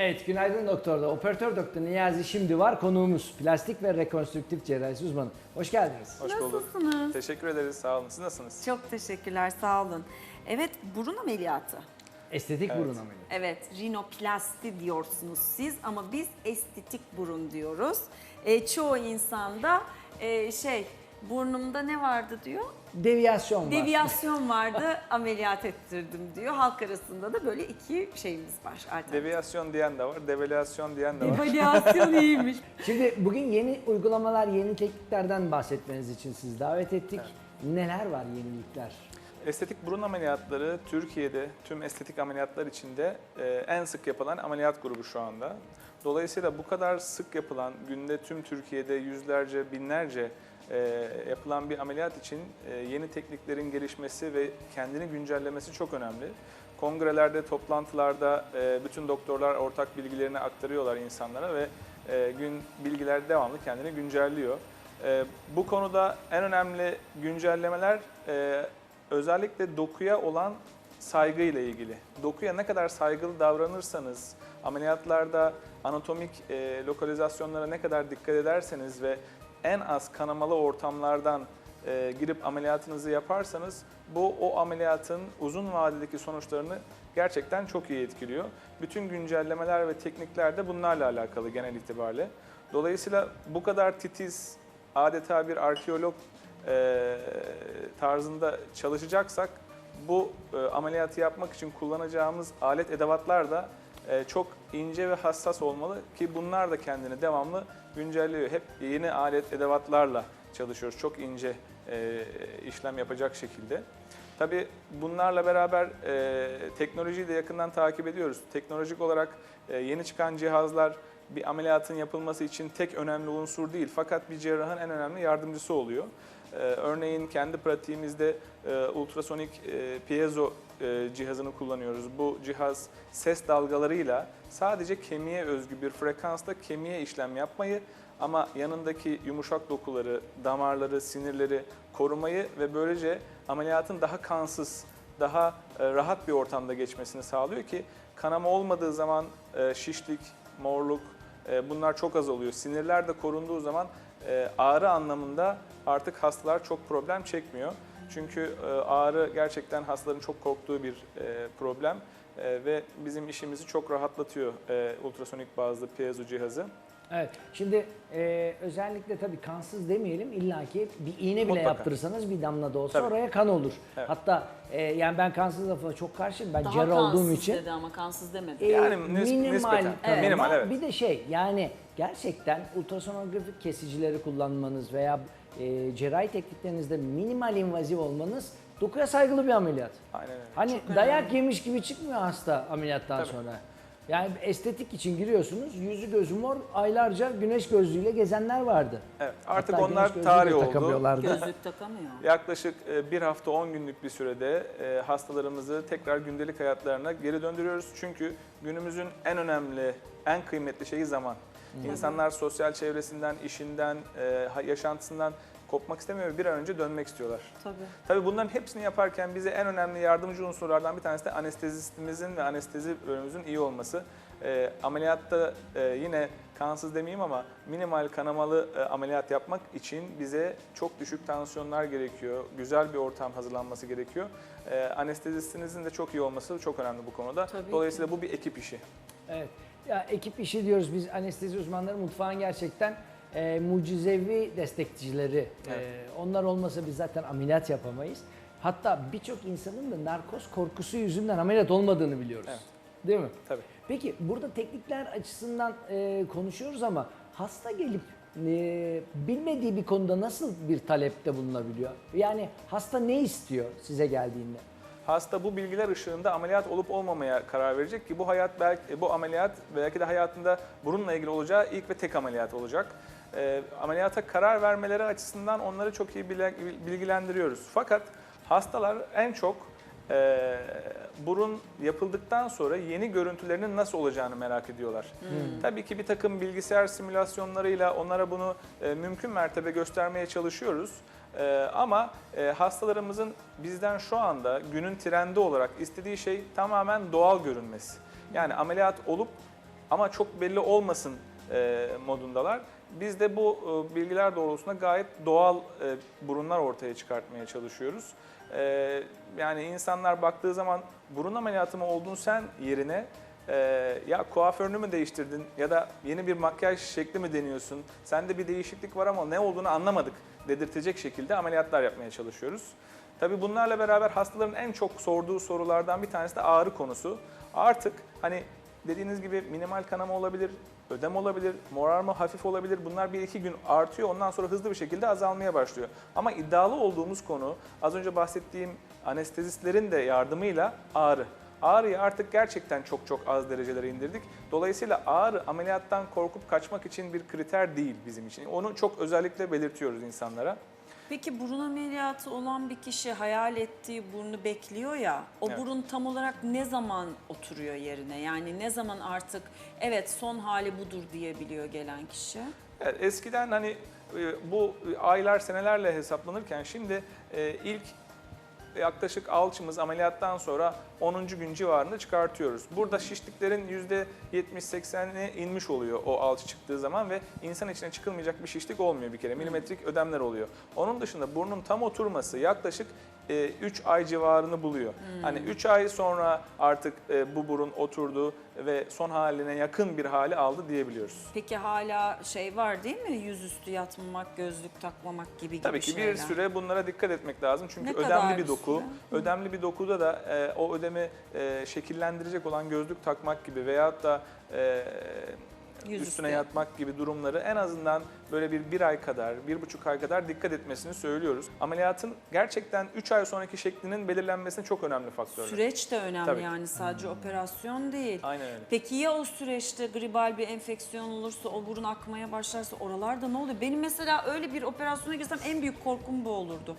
Evet, günaydın doktorda. Operatör doktor Niyazi şimdi var. Konuğumuz plastik ve rekonstrüktif cerrahisi uzmanı. Hoş geldiniz. Hoş bulduk. Nasılsınız? Teşekkür ederiz. Sağ olun. Siz nasılsınız? Çok teşekkürler, sağ olun. Evet, burun ameliyatı. Estetik Evet. burun ameliyatı. Evet, rinoplasti diyorsunuz siz ama biz estetik burun diyoruz. E, çoğu insanda e, şey, burnumda ne vardı diyor, Deviyasyon var. deviyasyon vardı, ameliyat ettirdim diyor. Halk arasında da böyle iki şeyimiz var. alternatif. Deviyasyon diyen de var, devalüasyon diyen de var. Devalüasyon iyiymiş. Şimdi bugün yeni uygulamalar, yeni tekniklerden bahsetmeniz için sizi davet ettik. Neler var yenilikler? Estetik burun ameliyatları Türkiye'de tüm estetik ameliyatlar içinde e, en sık yapılan ameliyat grubu şu anda. Dolayısıyla bu kadar sık yapılan, günde tüm Türkiye'de yüzlerce, binlerce e, yapılan bir ameliyat için e, yeni tekniklerin gelişmesi ve kendini güncellemesi çok önemli. Kongrelerde, toplantılarda e, bütün doktorlar ortak bilgilerini aktarıyorlar insanlara ve e, gün bilgiler devamlı kendini güncelliyor. E, bu konuda en önemli güncellemeler e, özellikle dokuya olan saygı ile ilgili. Dokuya ne kadar saygılı davranırsanız, ameliyatlarda anatomik e, lokalizasyonlara ne kadar dikkat ederseniz ve en az kanamalı ortamlardan e, girip ameliyatınızı yaparsanız bu o ameliyatın uzun vadedeki sonuçlarını gerçekten çok iyi etkiliyor. Bütün güncellemeler ve teknikler de bunlarla alakalı genel itibariyle. Dolayısıyla bu kadar titiz, adeta bir arkeolog e, tarzında çalışacaksak bu e, ameliyatı yapmak için kullanacağımız alet edevatlar da e, çok ince ve hassas olmalı ki bunlar da kendini devamlı güncelliyor. Hep yeni alet edevatlarla çalışıyoruz. Çok ince e, işlem yapacak şekilde. Tabii bunlarla beraber e, teknolojiyi de yakından takip ediyoruz. Teknolojik olarak e, yeni çıkan cihazlar bir ameliyatın yapılması için tek önemli unsur değil fakat bir cerrahın en önemli yardımcısı oluyor. Ee, örneğin kendi pratiğimizde e, ultrasonik e, piezo e, cihazını kullanıyoruz. Bu cihaz ses dalgalarıyla sadece kemiğe özgü bir frekansla kemiğe işlem yapmayı ama yanındaki yumuşak dokuları, damarları, sinirleri korumayı ve böylece ameliyatın daha kansız, daha rahat bir ortamda geçmesini sağlıyor ki kanama olmadığı zaman şişlik, morluk bunlar çok azalıyor. Sinirler de korunduğu zaman ağrı anlamında artık hastalar çok problem çekmiyor. Çünkü e, ağrı gerçekten hastaların çok korktuğu bir e, problem E, ve bizim işimizi çok rahatlatıyor ultrasonik bazlı piezo cihazı. Evet. Şimdi e, özellikle tabii kansız demeyelim illaki bir iğne bile Mutlaka. yaptırırsanız bir damla da olsa Tabii. oraya kan olur. Evet. Hatta e, yani ben kansız lafına çok karşıyım. Ben Daha cerrah olduğum kansız için. dedi ama kansız demedi. E, Yani nis- minimal, nispeten. kanama. Minimal, evet. Bir de şey yani gerçekten ultrasonografik kesicileri kullanmanız veya e, cerrahi tekniklerinizde minimal invaziv olmanız dokuya saygılı bir ameliyat. Aynen öyle. Hani dayak yemiş gibi çıkmıyor hasta ameliyattan Tabii. sonra. Yani estetik için giriyorsunuz, yüzü gözü mor, aylarca güneş gözlüğüyle gezenler vardı. Evet, artık Hatta onlar tarih oldu. takamıyorlardı. Gözlük takamıyor. Yaklaşık e, bir hafta 10 günlük bir sürede e, hastalarımızı tekrar gündelik hayatlarına geri döndürüyoruz. Çünkü günümüzün en önemli, en kıymetli şeyi zaman. İnsanlar sosyal çevresinden, işinden, e, yaşantısından kopmak istemiyor ve bir an önce dönmek istiyorlar. Tabii. Tabii bunların hepsini yaparken bize en önemli yardımcı unsurlardan bir tanesi de anestezistimizin ve anestezi bölümümüzün iyi olması. E, ameliyatta e, yine kansız demeyeyim ama minimal kanamalı e, ameliyat yapmak için bize çok düşük tansiyonlar gerekiyor. Güzel bir ortam hazırlanması gerekiyor. E, anestezistinizin de çok iyi olması çok önemli bu konuda. Tabii Dolayısıyla bu bir ekip işi. Evet. Ya ekip işi diyoruz biz anestezi uzmanları mutfağın gerçekten e, mucizevi destekçileri. E, Evet. onlar olmasa biz zaten ameliyat yapamayız. Hatta birçok insanın da narkoz korkusu yüzünden ameliyat olmadığını biliyoruz. Evet. Değil mi? Tabii. Peki burada teknikler açısından e, konuşuyoruz ama hasta gelip e, bilmediği bir konuda nasıl bir talepte bulunabiliyor? Yani hasta ne istiyor size geldiğinde? Hasta bu bilgiler ışığında ameliyat olup olmamaya karar verecek ki bu hayat belki bu ameliyat belki de hayatında burunla ilgili olacağı ilk ve tek ameliyat olacak. Ee, ameliyata karar vermeleri açısından onları çok iyi bilgilendiriyoruz. Fakat hastalar en çok e, burun yapıldıktan sonra yeni görüntülerinin nasıl olacağını merak ediyorlar. Tabii ki bir takım bilgisayar simülasyonlarıyla onlara bunu e, mümkün mertebe göstermeye çalışıyoruz. Ee, ama e, hastalarımızın bizden şu anda günün trendi olarak istediği şey tamamen doğal görünmesi. Yani ameliyat olup ama çok belli olmasın e, modundalar. Biz de bu e, bilgiler doğrultusunda gayet doğal e, burunlar ortaya çıkartmaya çalışıyoruz. E, yani insanlar baktığı zaman burun ameliyatı mı oldun sen yerine e, ya kuaförünü mü değiştirdin ya da yeni bir makyaj şekli mi deniyorsun? Sende bir değişiklik var ama ne olduğunu anlamadık dedirtecek şekilde ameliyatlar yapmaya çalışıyoruz. Tabii bunlarla beraber hastaların en çok sorduğu sorulardan bir tanesi de ağrı konusu. Artık hani dediğiniz gibi minimal kanama olabilir, ödem olabilir, morarma hafif olabilir. Bunlar bir iki gün artıyor ondan sonra hızlı bir şekilde azalmaya başlıyor. Ama iddialı olduğumuz konu az önce bahsettiğim anestezistlerin de yardımıyla ağrı. Ağrıyı artık gerçekten çok çok az derecelere indirdik. Dolayısıyla ağrı ameliyattan korkup kaçmak için bir kriter değil bizim için. Onu çok özellikle belirtiyoruz insanlara. Peki burun ameliyatı olan bir kişi hayal ettiği burnu bekliyor ya, o Evet. burun tam olarak ne zaman oturuyor yerine? Yani ne zaman artık evet son hali budur diyebiliyor gelen kişi? Evet, eskiden hani e, bu aylar senelerle hesaplanırken şimdi e, ilk yaklaşık alçımız ameliyattan sonra 10. gün civarında çıkartıyoruz. Burada şişliklerin %70-80'ine inmiş oluyor o alçı çıktığı zaman ve insan içine çıkılmayacak bir şişlik olmuyor bir kere. Milimetrik ödemler oluyor. Onun dışında burnun tam oturması yaklaşık 3 ay civarını buluyor. Hani 3 ay sonra artık e, bu burun oturdu ve son haline yakın bir hali aldı diyebiliyoruz. Peki hala şey var değil mi? Yüzüstü yatmamak, gözlük takmamak gibi gibi Tabii ki şeyler. bir süre bunlara dikkat etmek lazım. Çünkü Ne ödemli bir doku. süre? Ödemli bir dokuda da e, o ödemi e, şekillendirecek olan gözlük takmak gibi veyahut da e, Yüzüstü üstüne yatmak gibi durumları en azından böyle bir bir ay kadar, bir buçuk ay kadar dikkat etmesini söylüyoruz. Ameliyatın gerçekten 3 ay sonraki şeklinin belirlenmesine çok önemli faktörler. Süreç de önemli Tabii yani sadece operasyon değil. Aynen öyle. Peki ya o süreçte gribal bir enfeksiyon olursa, o burun akmaya başlarsa oralarda ne oluyor? Benim mesela öyle bir operasyona girsem en büyük korkum bu olurdu.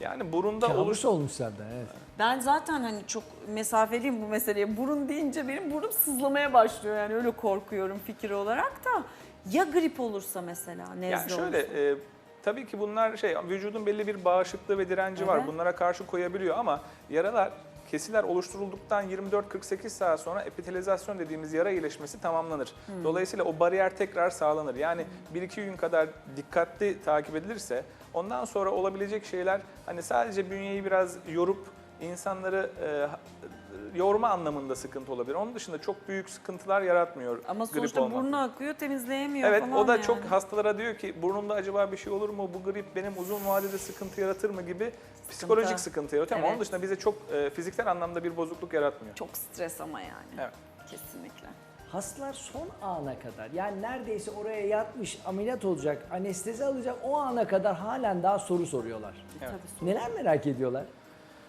Yani burunda Kabus oluş olmuş sende evet. Ben zaten hani çok mesafeliyim bu meseleye. Burun deyince benim burnum sızlamaya başlıyor yani öyle korkuyorum fikir olarak da. Ya grip olursa mesela, nezle Yani şöyle olursa? e, tabii ki bunlar şey vücudun belli bir bağışıklığı ve direnci var. Evet. Bunlara karşı koyabiliyor ama yaralar kesiler oluşturulduktan 24-48 saat sonra epitelizasyon dediğimiz yara iyileşmesi tamamlanır. Hmm. Dolayısıyla o bariyer tekrar sağlanır. Yani 1-2 gün kadar dikkatli takip edilirse ondan sonra olabilecek şeyler hani sadece bünyeyi biraz yorup insanları e, yorma anlamında sıkıntı olabilir. Onun dışında çok büyük sıkıntılar yaratmıyor Ama grip sonuçta olmak. burnu akıyor, temizleyemiyor Evet falan o da yani. çok hastalara diyor ki burnumda acaba bir şey olur mu? Bu grip benim uzun vadede sıkıntı yaratır mı gibi psikolojik sıkıntı yaratıyor ama Evet. onun dışında bize çok e, fiziksel anlamda bir bozukluk yaratmıyor. Çok stres ama yani. Evet. Kesinlikle. Hastalar son ana kadar yani neredeyse oraya yatmış ameliyat olacak, anestezi alacak o ana kadar halen daha soru soruyorlar. Evet. Tabii. Neler merak ediyorlar?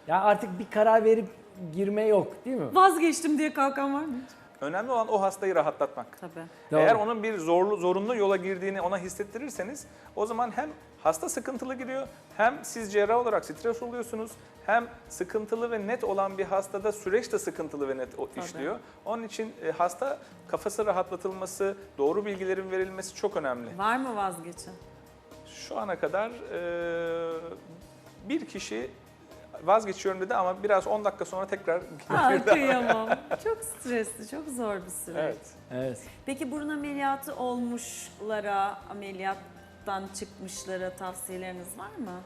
Ya artık bir karar verip girme yok değil mi? Vazgeçtim diye kalkan var mı? Önemli olan o hastayı rahatlatmak. Tabii. Doğru. Eğer onun bir zorlu zorunlu yola girdiğini ona hissettirirseniz o zaman hem hasta sıkıntılı giriyor hem siz cerrah olarak stres oluyorsunuz hem sıkıntılı ve net olan bir hastada süreç de sıkıntılı ve net o- Tabii. işliyor. Onun için e, hasta kafası rahatlatılması, doğru bilgilerin verilmesi çok önemli. Var mı vazgeçen? Şu ana kadar e, bir kişi vazgeçiyorum dedi ama biraz 10 dakika sonra tekrar Aa, kıyamam. Çok stresli, çok zor bir süreç. Evet. Evet. Peki burun ameliyatı olmuşlara, ameliyattan çıkmışlara tavsiyeleriniz var mı?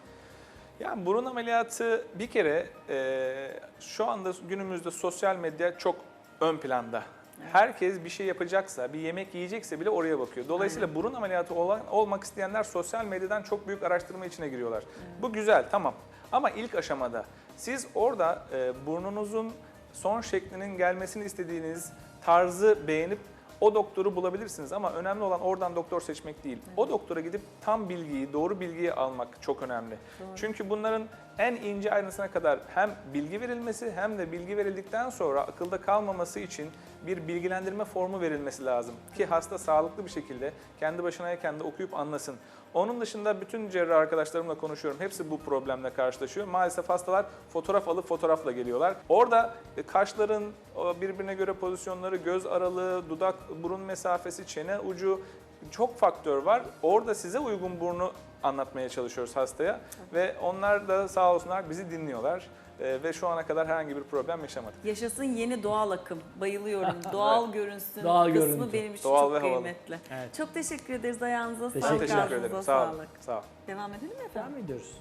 Yani burun ameliyatı bir kere e, şu anda günümüzde sosyal medya çok ön planda. Herkes bir şey yapacaksa, bir yemek yiyecekse bile oraya bakıyor. Dolayısıyla burun ameliyatı olan, olmak isteyenler sosyal medyadan çok büyük araştırma içine giriyorlar. Bu güzel, tamam. Ama ilk aşamada siz orada e, burnunuzun son şeklinin gelmesini istediğiniz tarzı beğenip o doktoru bulabilirsiniz ama önemli olan oradan doktor seçmek değil. O doktora gidip tam bilgiyi, doğru bilgiyi almak çok önemli. Çünkü bunların en ince ayrıntısına kadar hem bilgi verilmesi hem de bilgi verildikten sonra akılda kalmaması için bir bilgilendirme formu verilmesi lazım. Ki hasta sağlıklı bir şekilde kendi başına kendi okuyup anlasın. Onun dışında bütün cerrah arkadaşlarımla konuşuyorum. Hepsi bu problemle karşılaşıyor. Maalesef hastalar fotoğraf alıp fotoğrafla geliyorlar. Orada e, kaşların birbirine göre pozisyonları, göz aralığı, dudak, burun mesafesi, çene ucu çok faktör var. Orada size uygun burnu anlatmaya çalışıyoruz hastaya ve onlar da sağ olsunlar bizi dinliyorlar. E, ve şu ana kadar herhangi bir problem yaşamadık. Yaşasın yeni doğal akım. Bayılıyorum. Doğal görünsün Doğal kısmı görüntü. benim için Doğal ve çok havalı. kıymetli. Evet. Çok teşekkür ederiz ayağınıza sağlık. teşekkür ağzınıza ederim. Sağ olun. sağlık. Sağ olun. Devam edelim mi efendim? Devam ediyoruz.